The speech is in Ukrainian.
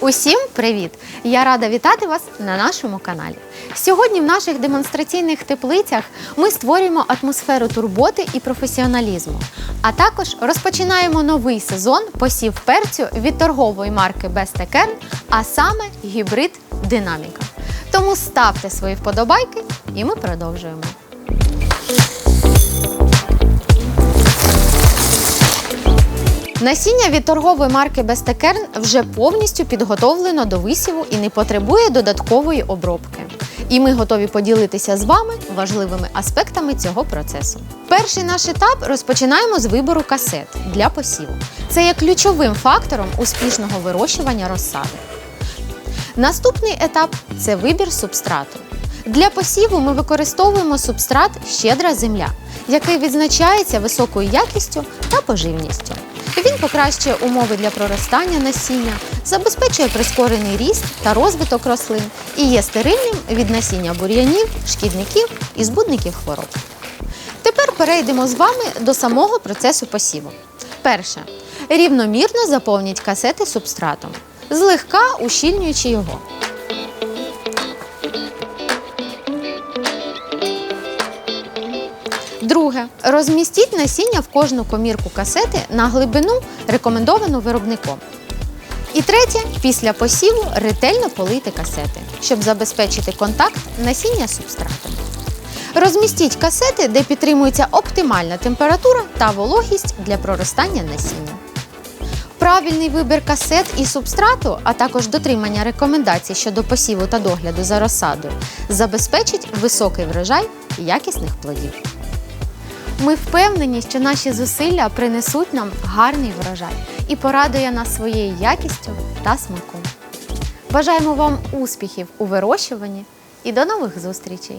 Усім привіт! Я рада вітати вас на нашому каналі. Сьогодні в наших демонстраційних теплицях ми створюємо атмосферу турботи і професіоналізму. А також розпочинаємо новий сезон посів перцю від торгової марки Best а саме гібрид Динаміка. Тому ставте свої вподобайки, і ми продовжуємо. Насіння від торгової марки Бестекерн вже повністю підготовлено до висіву і не потребує додаткової обробки. І ми готові поділитися з вами важливими аспектами цього процесу. Перший наш етап розпочинаємо з вибору касет для посіву. Це є ключовим фактором успішного вирощування розсади. Наступний етап це вибір субстрату. Для посіву ми використовуємо субстрат щедра земля, який відзначається високою якістю та поживністю. Він покращує умови для проростання насіння, забезпечує прискорений ріст та розвиток рослин і є стерильним від насіння бур'янів, шкідників і збудників хвороб. Тепер перейдемо з вами до самого процесу посіву. Перше. Рівномірно заповніть касети субстратом, злегка ущільнюючи його. Друге. Розмістіть насіння в кожну комірку касети на глибину, рекомендовану виробником. І третє, після посіву ретельно полийте касети, щоб забезпечити контакт насіння субстратом. Розмістіть касети, де підтримується оптимальна температура та вологість для проростання насіння. Правильний вибір касет і субстрату, а також дотримання рекомендацій щодо посіву та догляду за розсадою, забезпечить високий врожай якісних плодів. Ми впевнені, що наші зусилля принесуть нам гарний врожай і порадує нас своєю якістю та смаком. Бажаємо вам успіхів у вирощуванні і до нових зустрічей!